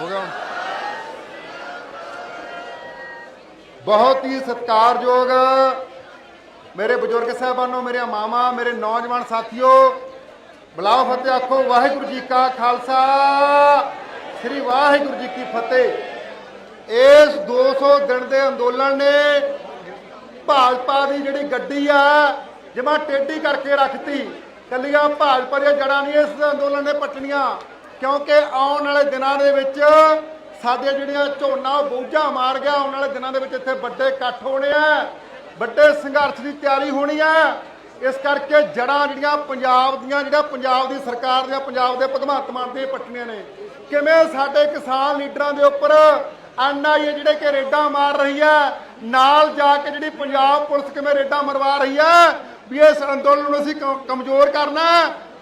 ਹੋ ਗਿਆ ਬਹੁਤ ਹੀ ਸਤਿਕਾਰਯੋਗ ਮੇਰੇ ਬਜ਼ੁਰਗ ਸਾਹਿਬਾਨੋ, ਮੇਰੇ ਮਾਮਾ, ਮੇਰੇ ਨੌਜਵਾਨ ਸਾਥੀਓ ਬਲਾਉ ਫਤਿਹ ਆਖੋ, ਵਾਹਿਗੁਰੂ ਜੀ ਕਾ ਖਾਲਸਾ, ਸ੍ਰੀ ਵਾਹਿਗੁਰੂ ਜੀ ਕੀ ਫਤਿਹ। ਇਸ 200 ਦਿਨ ਦੇ ਅੰਦੋਲਨ ਨੇ ਭਾਜਪਾ ਦੀ ਜਿਹੜੀ ਗੱਡੀ ਆ, ਜਮਾ ਟੇਢੀ ਕਰਕੇ ਰੱਖਤੀ। ਕੱਲੀਆਂ ਭਾਜਪਾ ਦੀਆਂ ਜੜਾਂ ਨਹੀਂ, ਇਸ ਅੰਦੋਲਨ ਨੇ ਪੱਟਣੀਆਂ। ਕਿਉਂਕਿ ਆਉਣ ਵਾਲੇ ਦਿਨਾਂ ਦੇ ਵਿੱਚ ਸਾਡੇ ਜਿਹੜੀਆਂ ਝੋਨਾ ਉਹ ਬੋਝਾ ਮਾਰ ਗਿਆ, ਆਉਣ ਵਾਲੇ ਦਿਨਾਂ ਦੇ ਵਿੱਚ ਇੱਥੇ ਵੱਡੇ ਇਕੱਠ ਹੋਣੇ ਆ, ਵੱਡੇ ਸੰਘਰਸ਼ ਦੀ ਤਿਆਰੀ ਹੋਣੀ ਆ। ਇਸ ਕਰਕੇ ਜੜਾਂ ਜਿਹੜੀਆਂ ਪੰਜਾਬ ਦੀਆਂ, ਜਿਹੜਾ ਪੰਜਾਬ ਦੀ ਸਰਕਾਰ ਦੀਆਂ, ਪੰਜਾਬ ਦੇ ਭਗਵੰਤ ਮਾਨ ਦੀਆਂ ਪੱਟਣੀਆਂ ਨੇ। ਕਿਵੇਂ ਸਾਡੇ ਕਿਸਾਨ ਲੀਡਰਾਂ ਦੇ ਉੱਪਰ ਐਨਆਈਏ ਜਿਹੜੇ ਕਿ ਰੇਡਾਂ ਮਾਰ ਰਹੀ ਹੈ ਨਾਲ ਜਾ ਕੇ ਜਿਹੜੀ ਪੰਜਾਬ ਪੁਲਿਸ ਕਿਵੇਂ ਰੇਡਾਂ ਮਰਵਾ ਰਹੀ ਹੈ ਵੀ ਇਸ ਅੰਦੋਲਨ ਨੂੰ ਅਸੀਂ ਕ- ਕਮਜ਼ੋਰ ਕਰਨਾ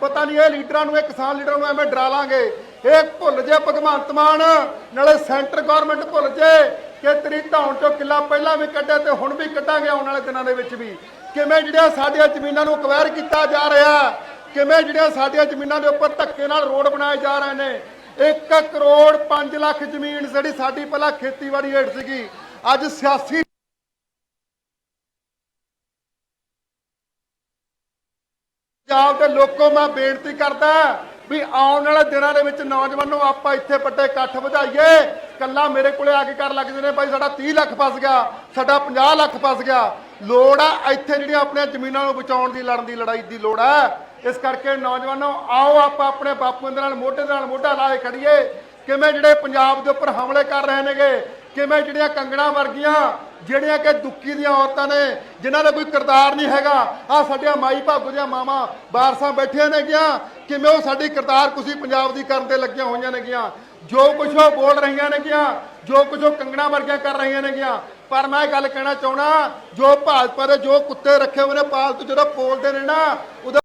ਪਤਾ ਨਹੀਂ ਇਹ ਲੀਡਰਾਂ ਨੂੰ, ਇਹ ਕਿਸਾਨ ਲੀਡਰਾਂ ਨੂੰ ਐਵੇਂ ਡਰਾ ਲਾਂਗੇ। ਇਹ ਭੁੱਲ ਜੇ ਭਗਵੰਤ ਮਾਨ, ਨਾਲੇ ਸੈਂਟਰ ਗਵਰਨਮੈਂਟ ਭੁੱਲ ਜੇ ਕਿ ਤੇਰੀ ਧੌਣ ਚੋਂ ਕਿੱਲਾ ਪਹਿਲਾਂ ਵੀ ਕੱਢਿਆ ਤੇ ਹੁਣ ਵੀ ਕੱਢਾਂਗੇ ਆਉਣ ਵਾਲੇ ਦਿਨਾਂ ਦੇ ਵਿੱਚ ਵੀ। ਕਿਵੇਂ ਜਿਹੜੀਆਂ ਸਾਡੀਆਂ ਜ਼ਮੀਨਾਂ ਨੂੰ ਅਕਵਾਇਰ ਕੀਤਾ ਜਾ ਰਿਹਾ, ਕਿਵੇਂ ਜਿਹੜੀਆਂ ਸਾਡੀਆਂ ਜ਼ਮੀਨਾਂ ਦੇ ਉੱਪਰ ਧੱਕੇ ਨਾਲ ਰੋਡ ਬਣਾਏ ਜਾ ਰਹੇ ਨੇ। 1 ਕਰੋੜ 5 ਲੱਖ ਜ਼ਮੀਨ ਜਿਹੜੀ ਸਾਡੀ ਪਹਿਲਾਂ ਖੇਤੀਬਾੜੀ ਹੇਠ ਸੀਗੀ, ਅੱਜ ਸਿਆਸੀ ਪੰਜਾਬ ਦੇ ਲੋਕੋ, ਮੈਂ ਬੇਨਤੀ ਕਰਦਾ ਵੀ ਆਉਣ ਵਾਲੇ ਦਿਨਾਂ ਦੇ ਵਿੱਚ ਨੌਜਵਾਨੋ, ਆਪਾਂ ਇੱਥੇ ਵੱਡੇ ਇਕੱਠ ਵਧਾਈਏ। ਕੱਲਾ ਮੇਰੇ ਕੋਲੇ ਆ ਕੇ ਕਰ ਲੱਗਦੇ ਨੇ ਭਾਈ ਸਾਡਾ 30 ਲੱਖ ਫਸ ਗਿਆ, ਸਾਡਾ 50 ਲੱਖ ਫਸ ਗਿਆ। ਲੋੜ ਆ ਇੱਥੇ ਜਿਹੜੀਆਂ ਆਪਣੀਆਂ ਜ਼ਮੀਨਾਂ ਨੂੰ ਬਚਾਉਣ ਦੀ, ਲੜਨ ਦੀ, ਲੜਾਈ ਦੀ ਲੋੜ ਆ। ਇਸ ਕਰਕੇ ਨੌਜਵਾਨੋ, ਆਓ ਆਪਾਂ ਆਪਣੇ ਬਾਪੂ ਦੇ ਨਾਲ, ਮੋਢੇ ਨਾਲ ਮੋਢਾ ਲਾ ਕੇ ਖੜੀਏ। ਕਿਵੇਂ ਜਿਹੜੇ ਪੰਜਾਬ ਦੇ ਉੱਪਰ ਹਮਲੇ ਕਰ ਰਹੇ ਨੇਗੇ ਕਿਵੇਂ ਜਿਹੜੀਆਂ ਕੰਗਣਾ ਵਰਗੀਆਂ, ਜਿਹੜੀਆਂ ਕਿ ਦੁੱਕੀ ਦੀਆਂ ਔਰਤਾਂ ਨੇ, ਜਿਨ੍ਹਾਂ ਦਾ ਕੋਈ ਕਿਰਦਾਰ ਨਹੀਂ ਹੈਗਾ। ਆ ਸਾਡੀਆਂ ਮਾਈ ਭਾਗੋ ਦੀਆਂ ਮਾਵਾਂ ਬਾਰਸਾਂ ਬੈਠੀਆਂ ਨੇਗੀਆਂ ਕਿਵੇਂ ਉਹ ਸਾਡੀ ਕਿਰਦਾਰ ਕੁਸੀ ਪੰਜਾਬ ਦੀ ਕਰਨ ਤੇ ਲੱਗੀਆਂ ਹੋਈਆਂ ਨੇਗੀਆਂ ਜੋ ਕੁਝ ਉਹ ਬੋਲ ਰਹੀਆਂ ਨੇਗੀਆਂ ਜੋ ਕੁਝ ਉਹ ਕੰਗਣਾ ਵਰਗੀਆਂ ਕਰ ਰਹੀਆਂ ਨੇਗੀਆਂ ਪਰ ਮੈਂ ਗੱਲ ਕਹਿਣਾ ਚਾਹਣਾ ਜੋ ਭਾਜਪਾ ਦੇ ਜੋ ਕੁੱਤੇ ਰੱਖੇ ਹੋਏ ਨੇ, ਪਾਲਤੂ ਜਦੋਂ ਬੋਲਦੇ ਨੇ ਨਾ, ਉਹਦਾ